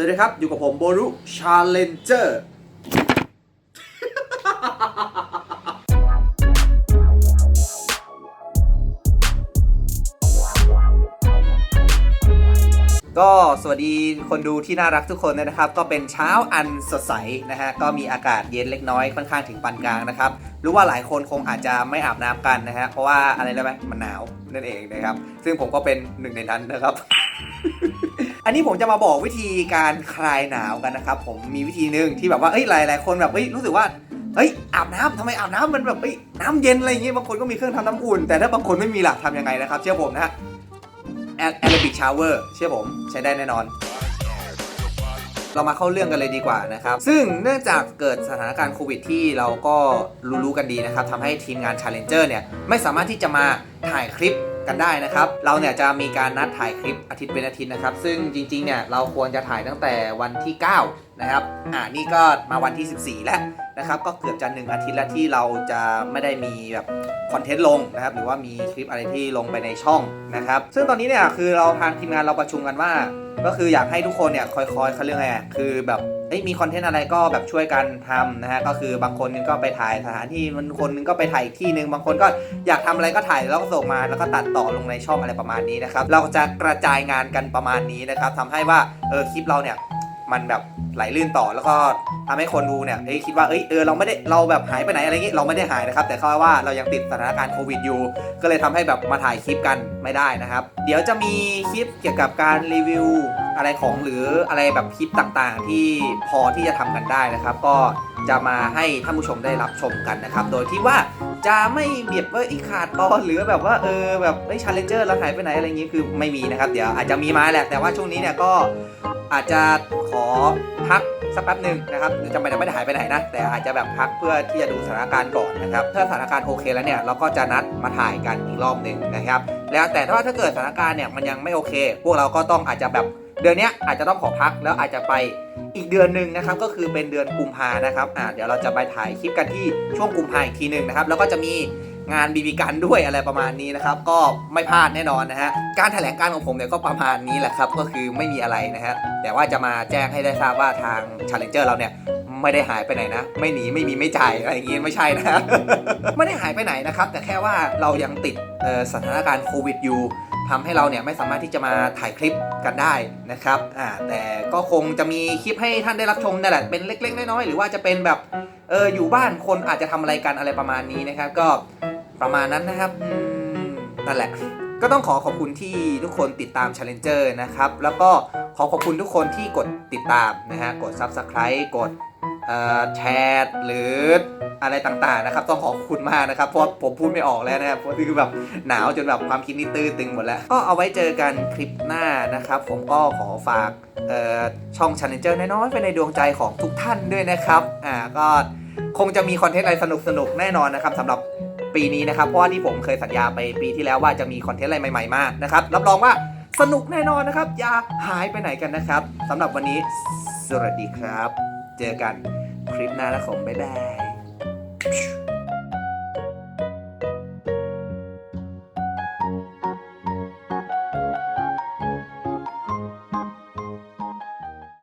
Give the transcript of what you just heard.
สวัสดีครับ อยู่กับผมโบรุชาเลนเจอร์ก็สวัสดีคนดูที่น่ารักทุกคนนะครับ ก็เป็นเช้าอันสดใสนะฮะก็มีอากาศเย็นเล็กน้อยค่อนข้างถึงปานกลางนะครับรู้ว่าหลายคนคงอาจจะไม่อาบน้ำกันนะฮะเพราะว่าอะไรรู้ไหมมันหนาวนั่นเองนะครับ ซึ่งผมก็เป็นหนึ่งในนั้นนะครับ อันนี้ผมจะมาบอกวิธีการคลายหนาวกันนะครับ ผมมีวิธีหนึ่งที่แบบว่าเอ้ยหลายหลายๆคนแบบเฮ้ยรู้สึกว่าเฮ้ยอาบน้ำทำไมอาบน้ำมันแบบเฮ้ยน้ำเย็นอะไรอย่างเงี้ยบางคนก็มีเครื่องทำน้ำอุ่น แต่ถ้าบางคนไม่มีหลักทำยังไงนะครับเชื่อผมนะฮะแอโรบิกชาวเวอร์เชื่อผมใช้ได้แน่นอน เรามาเข้าเรื่องกันเลยดีกว่านะครับ ซึ่งเนื่องจากเกิดสถานการณ์โควิดที่เราก็รู้ๆกันดีนะครับทำให้ทีมงาน Challenger เนี่ยไม่สามารถที่จะมาถ่ายคลิป กันได้นะครับ เราเนี่ยจะมีการนัดถ่ายคลิปอาทิตย์เป็นอาทิตย์นะครับ ซึ่งจริงๆเนี่ยเราควรจะถ่ายตั้งแต่วันที่ 9 นะครับ อ่านี่ก็มาวันที่ 14 แล้วนะครับก็เกือบจะหนึ่งอาทิตย์แล้วที่เราจะไม่ได้มีแบบคอนเทนต์ลงนะครับหรือว่ามีคลิปอะไรที่ลงไปในช่องนะครับซึ่งตอนนี้เนี่ยคือเราทางทีมงานเราประชุมกันว่า ก็คืออยากให้ทุกคนเนี่ยคอยๆเขาเรื่องไงอะคือแบบ เอ้ยมีคอนเทนต์อะไรก็แบบช่วยกันทำนะฮะก็คือบางคนนึงก็ไปถ่ายสถานที่มันคนนึงก็ไปถ่ายอีกที่นึงบางคนก็อยากทำอะไรก็ถ่ายแล้วก็ส่งมาแล้วก็ตัดต่อลงในช่องอะไรประมาณนี้นะครับเราจะกระจายงานกันประมาณนี้นะครับทำให้ว่าเออคลิปเราเนี่ยมันแบบไหลลื่นต่อแล้วก็ทำให้คนดูเนี่ยเอ้ยคิดว่าเอ้ยเออเราไม่ได้เราแบบหายไปไหนอะไรเงี้ยเราไม่ได้หายนะครับ แต่เขาว่าเรายังติดสถานการณ์โควิดอยู่ ก็เลยทำให้แบบมาถ่ายคลิปกันไม่ได้นะครับ เดี๋ยวจะมีคลิปเกี่ยวกับการรีวิว อะไรของหรืออะไรแบบคลิปต่างๆ ที่พอที่จะทำกันได้นะครับ ก็จะมาให้ท่านผู้ชมได้รับชมกันนะครับ โดยที่ว่าจะไม่เบียดว่าอีขาดตอนหรือแบบว่าเออแบบไอ้ชาเลนเจอร์เราหายไปไหนอะไรอย่างงี้คือไม่มีนะครับ เดี๋ยวอาจจะมีมาแหละแต่ว่าช่วงนี้เนี่ยก็อาจจะขอพักสักแป๊บหนึ่งนะครับหรือจะไม่ได้ไม่ได้หายไปไหนนะ แต่อาจจะแบบพักเพื่อที่จะดูสถานการณ์ก่อนนะครับ ถ้าสถานการณ์โอเคแล้วเนี่ยเราก็จะนัดมาถ่ายกันอีกรอบหนึ่งนะครับ แล้วแต่ถ้าถ้าเกิดสถานการณ์เนี่ยมันยังไม่โอเค พวกเราก็ต้องอาจจะแบบ เดือนนี้อาจจะต้องขอพักแล้วอาจจะไปอีกเดือนหนึ่งนะครับก็คือเป็นเดือนกุมภานะครับอ่าเดี๋ยวเราจะไปถ่ายคลิปกันที่ช่วงกุมภาอีกทีหนึ่งนะครับแล้วก็จะมีงานบีบีกันด้วยอะไรประมาณนี้นะครับ ก็ไม่พลาดแน่นอนนะฮะการแถลงการของผมเนี่ยก็ประมาณนี้แหละครับ ก็คือไม่มีอะไรนะฮะแต่ว่าจะมาแจ้งให้ได้ทราบว่าทาง Challenger เราเนี่ย ไม่ได้หายไปไหนนะ ไม่หนีไม่มีไม่จ่ายอะไรอย่างงี้ไม่ใช่นะ ไม่ได้หายไปไหนนะครับ แต่แค่ว่าเรายังติดเอ่อสถานการณ์โควิดอยู่ทำให้เราเนี่ยไม่สามารถที่จะมาถ่ายคลิปกันได้นะครับอ่าแต่ก็คงจะมีคลิปให้ท่านได้รับชมนั่นแหละเป็นเล็ก ๆ น้อยๆหรือว่าจะเป็นแบบเอออยู่บ้านคนอาจจะทำอะไรกันอะไรประมาณนี้นะครับ ก็ประมาณนั้นนะครับอืมนั่นแหละ ก็ต้องขอขอบคุณที่ทุกคนติดตาม Challenger นะครับ แล้วก็ขอขอบคุณทุกคนที่กดติดตามนะฮะกด Subscribe กดเอ่อ แชร์หรืออะไรต่างๆนะครับ ต้องขอบคุณมากนะครับ เพราะผมพูดไม่ออกแล้วนะครับเพราะคือแบบหนาวจนแบบความคิดนี่ตื้อตึงหมดแล้ว ก็เอาไว้เจอกันคลิปหน้านะครับ ผมก็ขอฝากช่อง Challenger น้อยๆไปในดวงใจของทุกท่านด้วยนะครับอ่าก็คงจะมีคอนเทนต์อะไรสนุกๆแน่นอนนะครับสำหรับปีนี้นะครับ เพราะว่าที่ผมเคยสัญญาไปปีที่แล้วว่าจะมีคอนเทนต์อะไรใหม่ๆมากนะครับรับรองว่าสนุกแน่นอนนะครับ อย่าหายไปไหนกันนะครับสำหรับวันนี้ สวัสดีครับ เจอกันคลิปหน้านะผมบ๊ายบาย